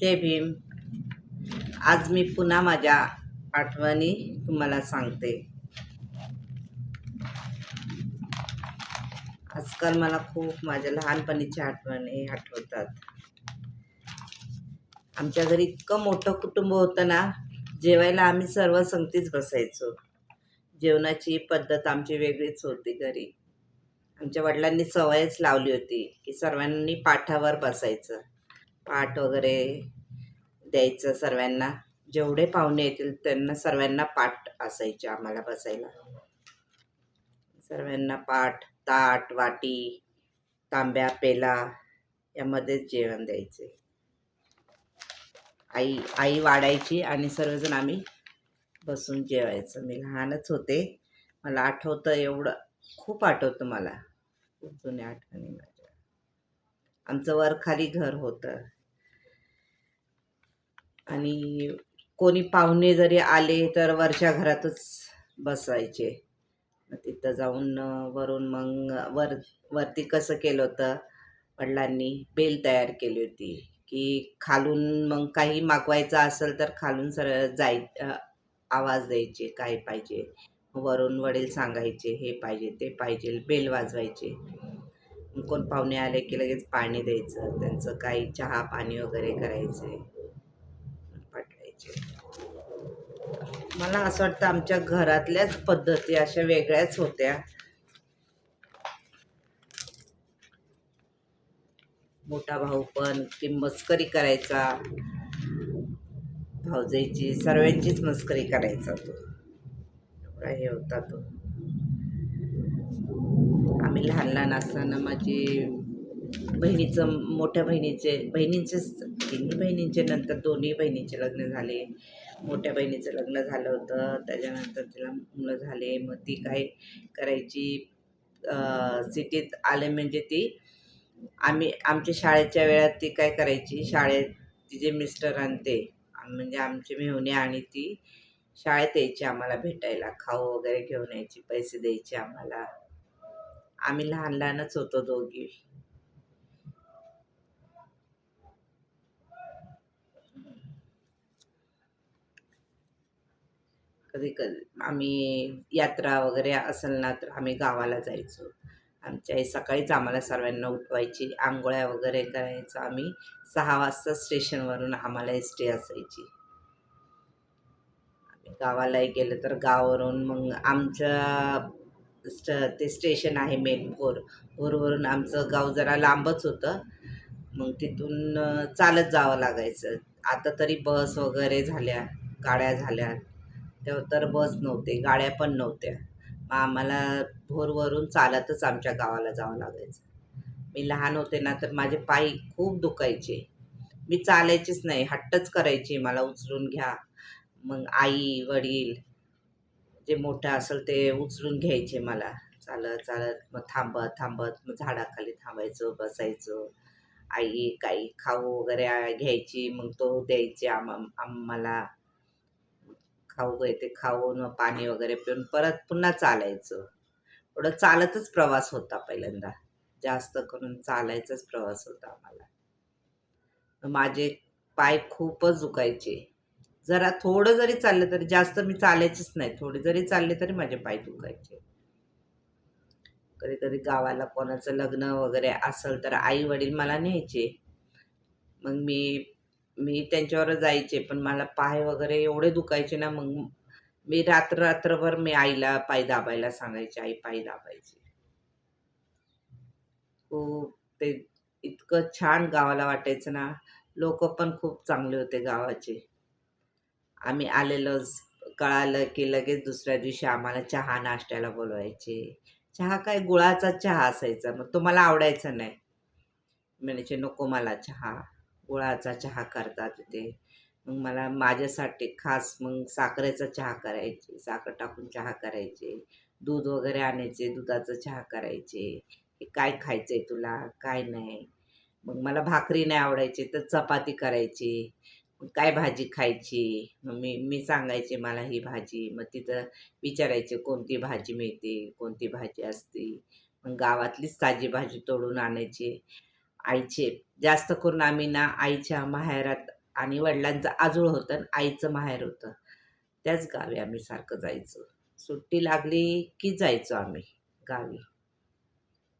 जय भीम. आज मी पुन्हा माझ्या आठवणी तुम्हाला सांगते. आजकाल मला खूप माझ्या लहानपणीच्या आठवणी आठवतात. आमच्या घरी इतकं मोठं कुटुंब होतं ना जेवायला आम्ही सर्व संगतीच बसायचो. जेवणाची पद्धत आमची वेगळीच होती घरी. आमच्या वडिलांनी सवयच लावली होती की सर्वांनी पाठावर बसायचं. पाठ वगैरे द्यायचं सर्वांना. जेवढे पाहुणे येतील त्यांना सर्वांना पाठ असायचे आम्हाला बसायला. सर्वांना पाठ ताट वाटी तांब्या पेला यामध्येच जेवण द्यायचे. आई आई वाढायची आणि सर्वजण आम्ही बसून जेवायचं. मी लहानच होते. मला आठवतं एवढं खूप आठवतं मला. खूप जुन्या आठवणी माझ्या. आमचं वर खाली घर होतं. आणि कोणी पाहुणे जरी आले तर वरच्या घरातच बसायचे. तिथं जाऊन वरून मग वर वरती कसं केलं होतं वडिलांनी बेल तयार केली होती की खालून मग काही मागवायचं असेल तर खालून सर जाय आवाज द्यायचे काय पाहिजे? वरून वडील सांगायचे हे पाहिजे ते पाहिजे बेल वाजवायचे. कोण पाहुणे आले की लगेच पाणी द्यायचं त्यांचं काही चहा पाणी वगैरे करायचे. आहे मला असं वाटतं आमच्या घरातल्याच पद्धती अशा वेगळ्याच होत्या. मोठा भाऊ पण की मस्करी करायचा. भाऊजाईची सर्वांचीच मस्करी करायचा तो. एवढा हे होता तो. आम्ही लहान लहान असताना माझी बहिणीचं मोठ्या बहिणीचे बहिणींचेच तिन्ही बहिणींचे नंतर दोन्ही बहिणीचे लग्न झाले. मोठ्या बहिणीचं लग्न झालं होतं त्याच्यानंतर तिला मुलं झाले. मग ती काय करायची? सिटीत आले म्हणजे ती आम्ही आमच्या शाळेच्या वेळात ती काय करायची? शाळेत तिचे मिस्टर आणते. म्हणजे आमचे मेहुणे आणि ती शाळेत यायची आम्हाला भेटायला. खाऊ वगैरे घेऊन यायची पैसे द्यायचे आम्हाला. आम्ही लहान लहानच होतो दोघी. कधी कधी आम्ही यात्रा वगैरे असेल ना तर आम्ही गावाला जायचो. आमच्या आई सकाळीच आम्हाला सर्वांना उठवायची आंघोळ्या वगैरे करायचं. आम्ही सहा वाजता स्टेशनवरून आम्हाला एस टी असायची. आम्ही गावालाही गेलं तर गावावरून मग आमचं स्ट ते स्टेशन आहे मेन भोर. भोरवरून आमचं गाव जरा लांबच होतं. मग तिथून चालत जावं लागायचं. आता तरी बस वगैरे झाल्या गाड्या झाल्या. तेव्हा तर बस नव्हते गाड्या पण नव्हत्या. मग आम्हाला भोरवरून चालतच आमच्या गावाला जावं लागायचं. मी लहान होते ना तर माझे पाय खूप दुखायचे. मी चालायचीच नाही हट्टच करायची मला उचलून घ्या. मग आई वडील जे मोठं असेल ते उचलून घ्यायचे मला. चालत चालत मग थांबत थांबत मग झाडाखाली थांबायचो बसायचो. आई काही खाऊ वगैरे घ्यायची मग तो द्यायची आम आम्हाला. खाऊ ते खाऊन पाणी वगैरे पिऊन परत पुन्हा चालायचं. थोडं चालतच प्रवास होता पहिल्यांदा. जास्त करून चालायचाच प्रवास होता आम्हाला. माझे पाय खूपच दुखायचे. जरा थोडं जरी चाललं तरी जास्त मी चालायचीच नाही. थोडे जरी चालले तरी माझे पाय दुखायचे. कधी कधी गावाला कोणाचं लग्न वगैरे असेल तर आई वडील मला न्यायचे. मग मी मी त्यांच्यावर जायचे पण मला पाय वगैरे एवढे दुखायचे ना मग मी रात्र रात्रभर मी आईला पाय दाबायला सांगायचे आई पाय दाबायची. खूप ते इतकं छान गावाला वाटायचं ना. लोक पण खूप चांगले होते गावाचे. आम्ही आलेलो कळालं की लगेच दुसऱ्या दिवशी आम्हाला चहा नाश्त्याला बोलवायचे. चहा काय गुळाचा चहा असायचा मग तो मला आवडायचा नाही. म्हणायचे नको मला चहा. गुळाचा चहा करतात तिथे मग मला माझ्यासाठी खास मग साखरेचा चहा करायचे साखर टाकून चहा करायचे दूध वगैरे आणायचे दुधाचा चहा करायचे. काय खायचंय तुला? काय नाही? मग मला भाकरी नाही आवडायची तर चपाती करायची. मग काय भाजी खायची? मग मी मी सांगायचे मला ही भाजी. मग तिथं विचारायचे कोणती भाजी मिळते कोणती भाजी असते. मग गावातलीच ताजी भाजी तोडून आणायची. आईचे. जास्त करून आम्ही ना आईच्या माहेरात आणि वडिलांचं आजोळ होतं आणि आईचं माहेर होतं. त्याच गावी आम्ही सारखं जायचो. सुट्टी लागली की जायचो आम्ही गावी.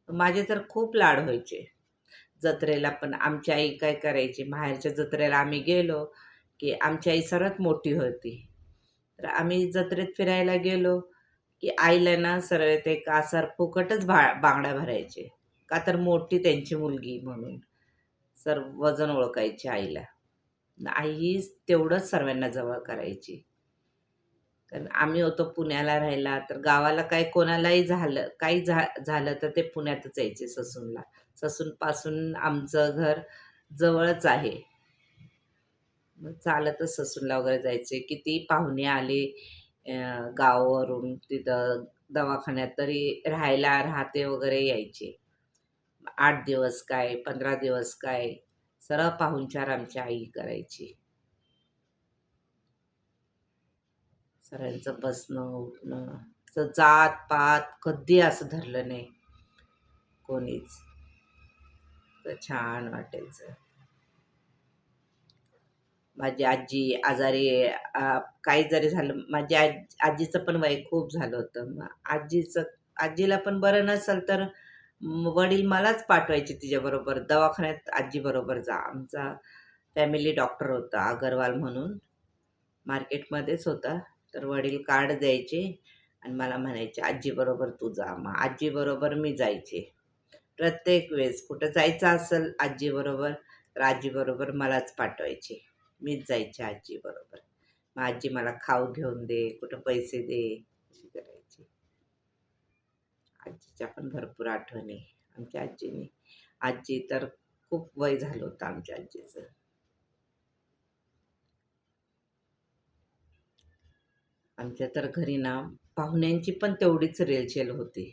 माझे तर खूप लाड व्हायचे. जत्रेला पण आमची आई काय करायची? माहेरच्या जत्रेला आम्ही गेलो की आमची आई सर्वात मोठी होती. तर आम्ही जत्रेत फिरायला गेलो की आईला ना सरळ ते कासार फुकटच भा बांगड्या भरायचे. का तर मोठी त्यांची मुलगी म्हणून सर्वजण ओळखायची आईला. आई ही तेवढंच सर्वांना जवळ करायची. कारण आम्ही होतो पुण्याला राहायला तर गावाला काय कोणालाही झालं काही झा झालं तर ते पुण्यातच यायचे ससूनला. ससूनपासून आमचं घर जवळच आहे. मग चालतच ससूनला वगैरे जायचे. किती पाहुणे आले गावावरून तिथं दवाखान्यात तरी राहायला राहते वगैरे यायचे. आठ दिवस काय पंधरा दिवस काय सरळ पाहुणचार आमची आई करायची. सगळ्यांचं बसणं उठणं जात पात कधी असं धरलं नाही. कोणीच. तर छान वाटायचं. माझी आजी आजारी काही जरी झालं माझ्या आज आजीचं पण वय खूप झालं होतं. मग आजीचं आजीला पण बरं नसेल तर वडील मलाच पाठवायचे तिच्याबरोबर. दवाखान्यात आजीबरोबर जा. आमचा फॅमिली डॉक्टर होता अगरवाल म्हणून. मार्केटमध्येच होता तर वडील कार्ड द्यायचे आणि मला म्हणायचे आजीबरोबर तू जा. मग आजीबरोबर मी जायचे. प्रत्येक वेळेस कुठं जायचं असेल आजीबरोबर तर आजीबरोबर मलाच पाठवायचे. मीच जायचे आजीबरोबर. मग आजी मला खाऊ घेऊन दे कुठं पैसे दे. आजीच्या पण भरपूर आठवणी आमच्या आजीने. आजी तर खूप वय झालं होतं आमच्या आजीचं. आमच्या तर घरी ना पाहुण्यांची पण तेवढीच रेलचेल होती.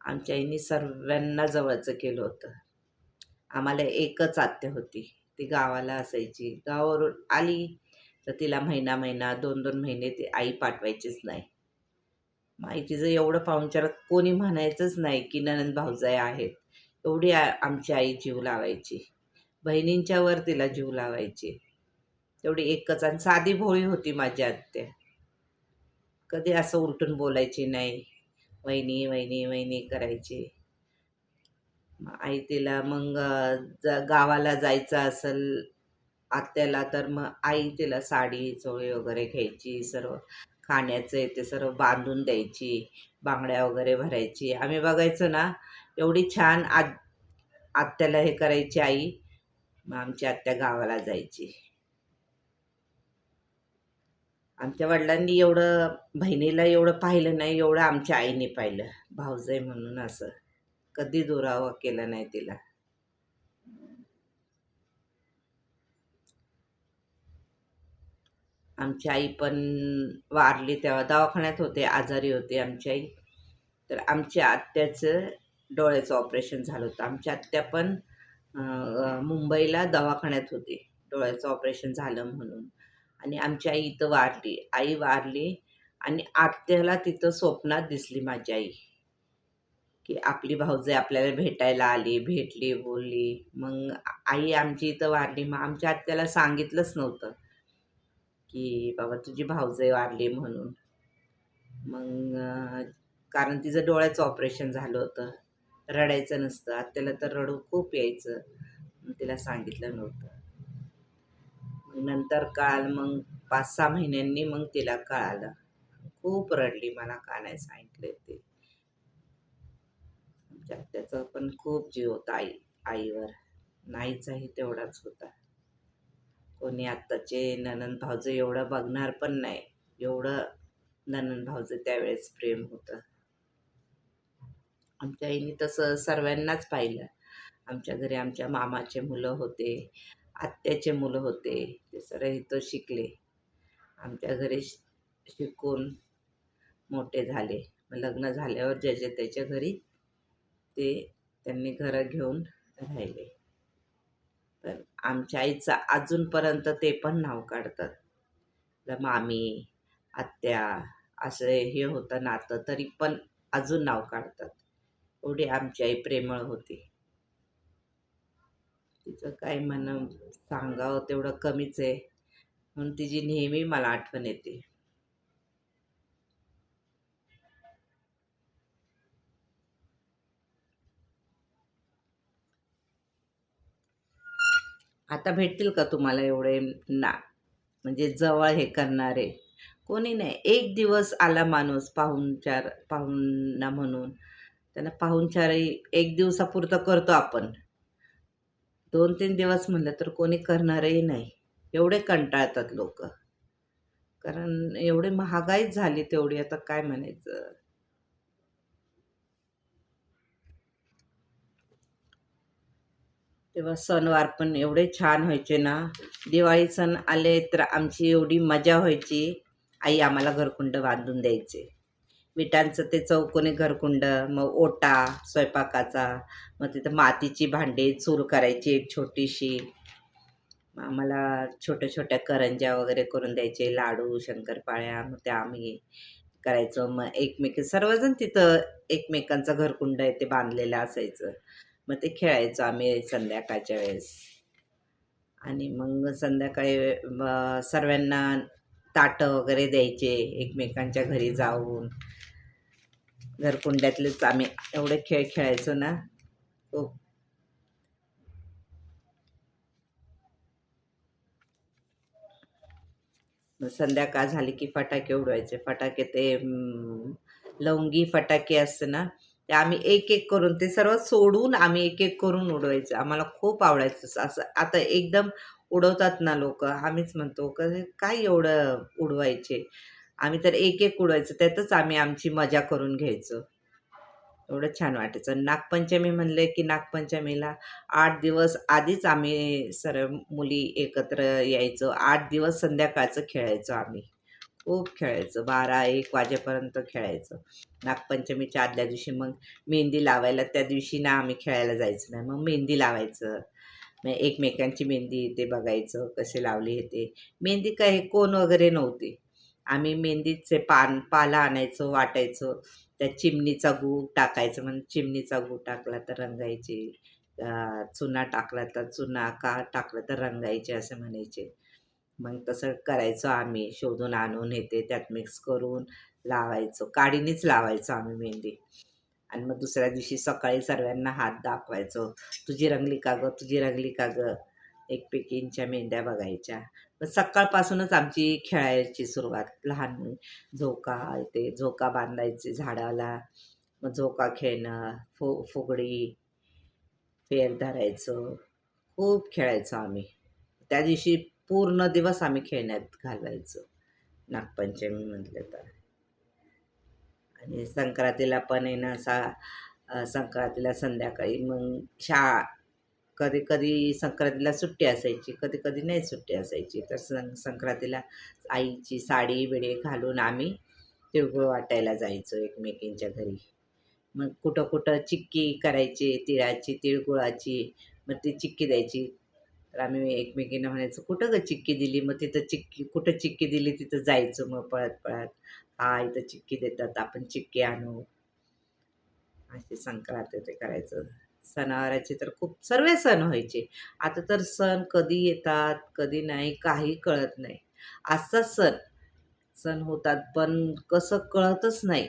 आमच्या आईने सर्वांना जवळचं केलं होतं. आम्हाला एकच आत्या होती. ती गावाला असायची. गावावरून आली तर तिला महिना महिना दोन दोन महिने ती आई पाठवायचीच नाही. माई एवढं पाहुणचारात कोणी म्हणायचंच नाही की ननंद भाऊजाई आहेत. एवढी आमची आई जीव लावायची. बहिणींच्या वर तिला जीव लावायची. तेवढी एकच आणि साधी भोळी होती माझी आत्या. कधी असं उलटून बोलायची नाही. वहिनी वहिनी वहिनी करायची. आई तिला मग गावाला जायचं असेल आत्याला तर मग आई तिला साडी चोळी वगैरे घ्यायची सर्व. खाण्याचं ते सर्व बांधून द्यायची बांगड्या वगैरे भरायची. आम्ही बघायचो ना एवढी छान आ आत्याला हे करायची आई. मग आमची आत्या गावाला जायची. आमच्या वडिलांनी एवढं बहिणीला एवढं पाहिलं नाही एवढं आमच्या आईने पाहिलं. भाऊजाई म्हणून असं. कधी दुरावा केला नाही तिला. आमची आई पण वारली तेव्हा. दवाखान्यात होते आजारी होते आमची आई. तर आमच्या आत्याचं डोळ्याचं ऑपरेशन झालं होतं. आमच्या आत्या पण मुंबईला दवाखान्यात होती. डोळ्याचं ऑपरेशन झालं म्हणून. आणि आमची आई इथं वारली. आई वारली आणि आत्याला तिथं स्वप्नात दिसली माझी आई. की आपली भाऊजाई आपल्याला भेटायला आली भेटली बोलली. मग आई आमची इथं वारली. मग आमच्या आत्याला सांगितलंच नव्हतं. की बाबा तुझी भावजय वारली म्हणून. मग कारण तिचं डोळ्याचं ऑपरेशन झालं होतं. रडायचं नसतं. आत्याला तर रडू खूप यायचं. तिला सांगितलं नव्हतं. नंतर कळाल मग पाच सहा महिन्यांनी मग तिला कळालं. खूप रडली मला का नाही सांगितलं ते. आमच्या आत्याचा पण खूप जीव होता आई आईवर. नाहीचाही तेवढाच होता. कोणी आत्ताचे ननंद भाऊजं एवढं बघणार पण नाही. एवढं ननंद भाऊजं त्यावेळेस प्रेम होतं. आमच्या आईने तसं सर्वांनाच पाहिलं. आमच्या घरी आमच्या मामाचे मुलं होते आत्याचे मुलं होते ते सर इथं शिकले. आमच्या घरी शिकून मोठे झाले. मग लग्न झाल्यावर ज्याच्या त्याच्या घरी ते त्यांनी घरं घेऊन राहिले. आमच्या आईचं अजूनपर्यंत ते पण नाव काढतात. मामी आत्या असं हे होतं नातं तरी पण अजून नाव काढतात. एवढी आमची आई प्रेमळ होती. तिचं काय म्हण सांगावं तेवढं कमीच आहे. म्हणून तिची नेहमी मला आठवण येते. आता भेटतील का तुम्हाला एवढे ना? म्हणजे जवळ हे करणारे. कोणी नाही. एक दिवस आला माणूस पाहुणचार पाहुणा म्हणून. त्यांना पाहुणचारही एक दिवसापुरतं करतो आपण. दोन तीन दिवस म्हणलं तर कोणी करणारही नाही. एवढे कंटाळतात लोक. कारण एवढी महागाईच झाली तेवढी. आता काय म्हणायचं? तेव्हा सणवार पण एवढे छान व्हायचे ना. दिवाळी सण आले तर आमची एवढी मजा व्हायची. आई आम्हाला घरकुंड बांधून द्यायचे. विटांचं ते चौकोनी घरकुंड मग ओटा स्वयंपाकाचा मग तिथं मातीची भांडी चूल करायची एक छोटीशी. मग आम्हाला छोट्या छोट्या करंज्या वगैरे करून द्यायचे लाडू शंकरपाळ्या मग त्या आम्ही करायचो. मग एकमेक सर्वजण तिथं एकमेकांचं घरकुंड आहे ते बांधलेलं असायचं. मग ते खेळायचो आम्ही संध्याकाळच्या वेळेस. आणि मग संध्याकाळी सर्वांना ताटं वगैरे द्यायचे एकमेकांच्या घरी जाऊन. घरकुंड्यातलेच आम्ही एवढे खेळ खेळायचो ना. खूप. संध्याकाळ झाली की फटाके उडवायचे. फटाके ते लवंगी फटाके असते ना ते आम्ही एक एक करून ते सर्व सोडून आम्ही एक एक करून उडवायचं. आम्हाला खूप आवडायचं. असं आता एकदम उडवतात ना लोक. आम्हीच म्हणतो का काय एवढं उडवायचे? आम्ही तर एक एक उडवायचं. त्यातच आम्ही आमची मजा करून घ्यायचो. एवढं छान वाटायचं. नागपंचमी म्हणले की नागपंचमीला आठ दिवस आधीच आम्ही सर्व मुली एकत्र यायचो. आठ दिवस संध्याकाळचं खेळायचो आम्ही. खूप खेळायचं. बारा एक वाजेपर्यंत खेळायचं. नागपंचमीच्या आदल्या दिवशी मग मेहंदी लावायला त्या दिवशी ना आम्ही खेळायला जायचं नाही. मग मेहंदी लावायचं. मग एकमेकांची मेहंदी ते बघायचं कसे लावली हे ते. मेहंदी काय हे कोण वगैरे नव्हती. आम्ही मेहंदीचे पान पाला आणायचो वाटायचो. त्या चिमणीचा गूळ टाकायचं. म्हणजे चिमणीचा गूळ टाकला तर रंगायचे. चुना टाकला तर चुना का टाकलं तर रंगायचे असं म्हणायचे. मग तसं करायचो आम्ही शोधून आणून येते त्यात मिक्स करून लावायचो. काडीनेच लावायचो आम्ही मेहंदी. आणि मग दुसऱ्या दिवशी सकाळी सर्वांना हात दाखवायचो. तुझी रंगली का गं? तुझी रंगली का गं? एकमेकींच्या मेंढ्या बघायच्या. मग सकाळपासूनच आमची खेळायची सुरुवात. लहान झोका ते झोका बांधायचे झाडाला. मग झोका खेळणं फु फुगडी फेर धरायचं. खूप खेळायचो आम्ही. त्या दिवशी पूर्ण दिवस आम्ही खेळण्यात घालवायचो. नागपंचमी म्हटलं तर. आणि संक्रांतीला पण आहे ना सा संक्रांतीला संध्याकाळी मग शाळा कधी कधी संक्रांतीला सुट्टी असायची कधी कधी नाही सुट्टी असायची. तर सं संक्रांतीला आईची साडी बिडी घालून आम्ही तिळगुळ वाटायला जायचो एकमेकींच्या घरी. मग कुठं कुठं चिक्की करायची तिळाची तिळगुळाची मग ती चिक्की द्यायची. तर आम्ही एकमेकींना म्हणायचो कुठं ग चिक्की दिली? मग तिथं चिक्की कुठं चिक्की दिली? तिथं जायचं मग पळत पळत. हा इथं चिक्की देतात आपण चिक्की आणू. अशी संक्रांत ते करायचं. सणावाराचे तर खूप सर्व सण व्हायचे. आता तर सण कधी येतात कधी नाही काही कळत नाही. असा सण सण होतात पण कसं कळतच नाही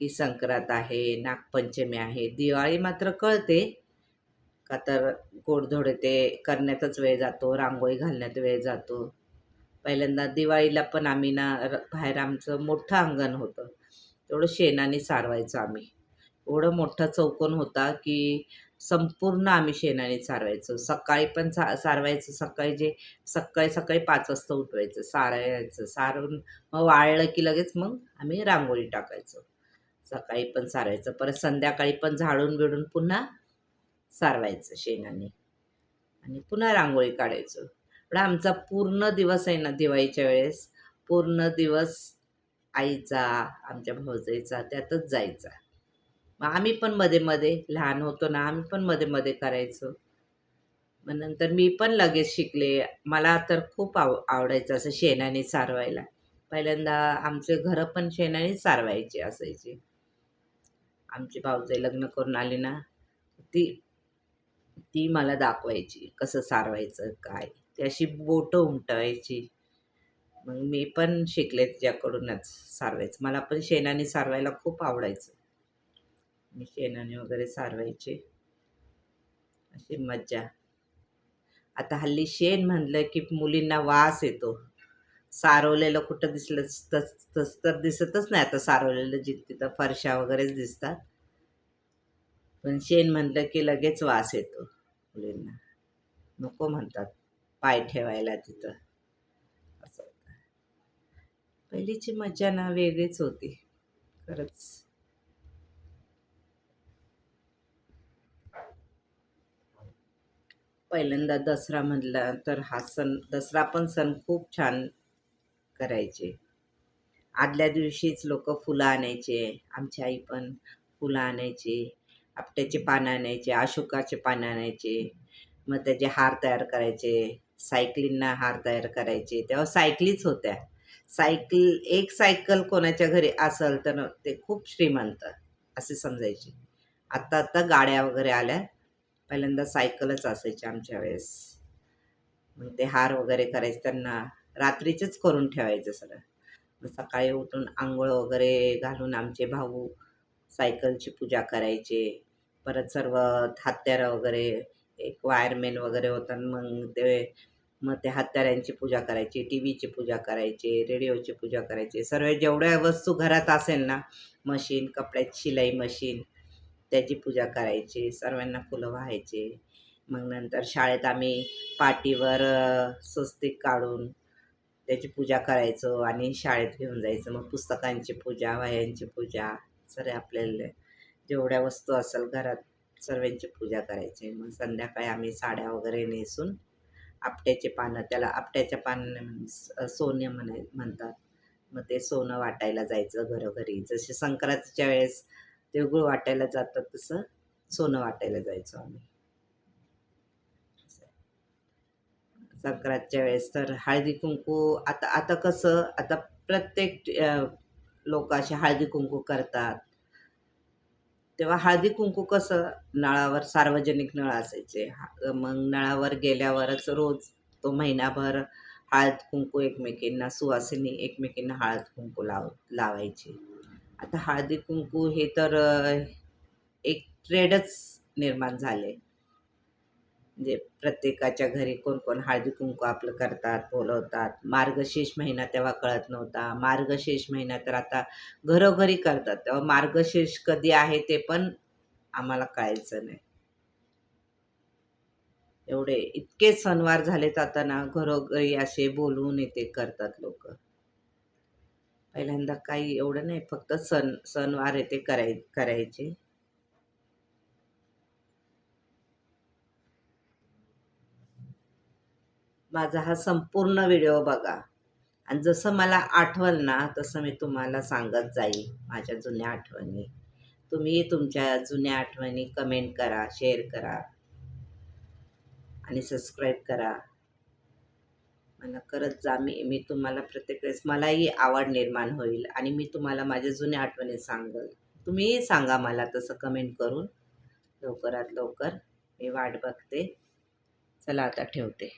की संक्रांत आहे नागपंचमी आहे दिवाळी मात्र कळते. का तर गोडधोडे ते करण्यातच वेळ जातो रांगोळी घालण्यात वेळ जातो. पहिल्यांदा दिवाळीला पण आम्ही ना र- बाहेर आमचं मोठं अंगण होतं. तेवढं शेणाने सारवायचो आम्ही. एवढं मोठा चौकोन होता की संपूर्ण आम्ही शेणाने सारवायचो. सकाळी पण सा सारवायचं. सकाळी जे सकाळी सकाळी पाच वाजता उठवायचं सारायचं. सारून मग वाळलं की लगेच मग आम्ही रांगोळी टाकायचो. सकाळी पण सारायचं. परत संध्याकाळी पण झाडून बिडून पुन्हा सारवायचं शेणाने. आणि पुन्हा रांगोळी काढायचो. पण आमचा पूर्ण दिवस आहे ना दिवाळीच्या वेळेस पूर्ण दिवस आईचा आमच्या भाऊजाईचा त्यातच जायचा. मग आम्ही पण मध्ये मध्ये लहान होतो ना आम्ही पण मध्ये मध्ये करायचो. मग नंतर मी पण लगेच शिकले. मला तर खूप आव आवडायचं असं शेणाने सारवायला. पहिल्यांदा आमचे घरं पण शेणाने सारवायचे असायचे. आमची भाऊजाई लग्न करून आली ना ती ती मला दाखवायची कसं सारवायचं काय? ती अशी बोटं उमटवायची मग मी पण शिकले तिच्याकडूनच सारवायचं. मला पण शेणाने सारवायला खूप आवडायचं. मी शेणाने वगैरे सारवायचे. अशी मज्जा. आता हल्ली शेण म्हणलं की मुलींना वास येतो. सारवलेलं कुठं दिसलं तस तस तर दिसतच नाही. आता सारवलेलं जिथे तिथं फरशा वगैरेच दिसतात. पण शेण म्हणलं की लगेच वास येतो. मुलींना. नको म्हणतात. पाय ठेवायला तिथं. असं पहिलीची मजा ना वेगळीच होती. खरंच. पहिल्यांदा दसरा म्हटला तर हा सण दसरा पण सण खूप छान करायचे. आदल्या दिवशीच लोक फुलं आणायचे. आमची आई पण फुलं आणायची. आपट्याचे पानं आणायचे अशोकाचे पानं आणायचे मग त्याचे हार तयार करायचे सायकलींना हार तयार करायचे. तेव्हा सायकलीच होत्या. सायकल एक सायकल कोणाच्या घरी असेल तर ते खूप श्रीमंत असे समजायचे. आत्ता आत्ता गाड्या वगैरे आल्या. पहिल्यांदा सायकलच असायची आमच्या वेळेस. मग ते हार वगैरे करायचे त्यांना रात्रीचेच करून ठेवायचं सगळं. मग सकाळी उठून आंघोळ वगैरे घालून आमचे भाऊ सायकलची पूजा करायचे. परत सर्व हत्यारं वगैरे एक वायरमेन वगैरे होता मग ते मग ते हत्यारांची पूजा करायची टी व्हीची पूजा करायची रेडिओची पूजा करायची. सर्व जेवढ्या वस्तू घरात असेल ना मशीन कपड्याची शिलाई मशीन त्याची पूजा करायची सर्वांना फुलं व्हायचे. मग नंतर शाळेत आम्ही पाटीवर स्वस्तिक काढून त्याची पूजा करायचो आणि शाळेत घेऊन जायचं. मग पुस्तकांची पूजा वह्यांची पूजा सर आपल्याला जेवढ्या वस्तू असेल घरात सर्वांची पूजा करायची. मग संध्याकाळी आम्ही साड्या वगैरे नेसून आपट्याचे पानं त्याला आपट्याच्या पानं सोने म्हणाय म्हणतात. मग ते सोनं वाटायला जायचं घरोघरी. जसे संक्रांतीच्या वेळेस तिळगुळ वाटायला जातात तसं सोनं वाटायला जायचो आम्ही. संक्रांतच्या वेळेस तर हळदी कुंकू आता आता कसं आता प्रत्येक लोक असे हळदी कुंकू करतात. तेव्हा हळदी कुंकू कसं नळावर सार्वजनिक नळ असायचे. मग नळावर गेल्यावरच रोज तो महिनाभर हळद कुंकू एकमेकींना सुवासिनी एकमेकींना हळद कुंकू लाव लावायची. आता हळदी कुंकू हे तर एक ट्रेडच निर्माण झाले. म्हणजे प्रत्येकाच्या घरी कोण कोण हळदी कुंकू आपलं करतात बोलवतात. मार्गशीर्ष महिना तेव्हा कळत नव्हता. मार्गशीर्ष महिना तर आता घरोघरी करतात. तेव्हा मार्गशीर्ष कधी आहे ते पण आम्हाला कळायचं नाही. एवढे इतके सणवार झालेत आता ना घरोघरी असे बोलवून येते करतात लोक. पहिल्यांदा काही एवढं नाही फक्त सण सणवार येते कराय करायचे. माझा हा संपूर्ण व्हिडिओ बघा. आणि जसं मला आठवल ना तसं मी तुम्हाला सांगत जाईल माझ्या जुन्या आठवणी. तुम्ही तुमच्या जुन्या आठवणी कमेंट करा शेअर करा. आणि सबस्क्राईब करा. मला करत जा. मी मी तुम्हाला प्रत्येक वेळेस मलाही आवड निर्माण होईल. आणि मी तुम्हाला माझ्या जुन्या आठवणी सांगल. तुम्हीही सांगा मला तसं कमेंट करून. लवकरात लवकर मी वाट बघते. चला आता ठेवते.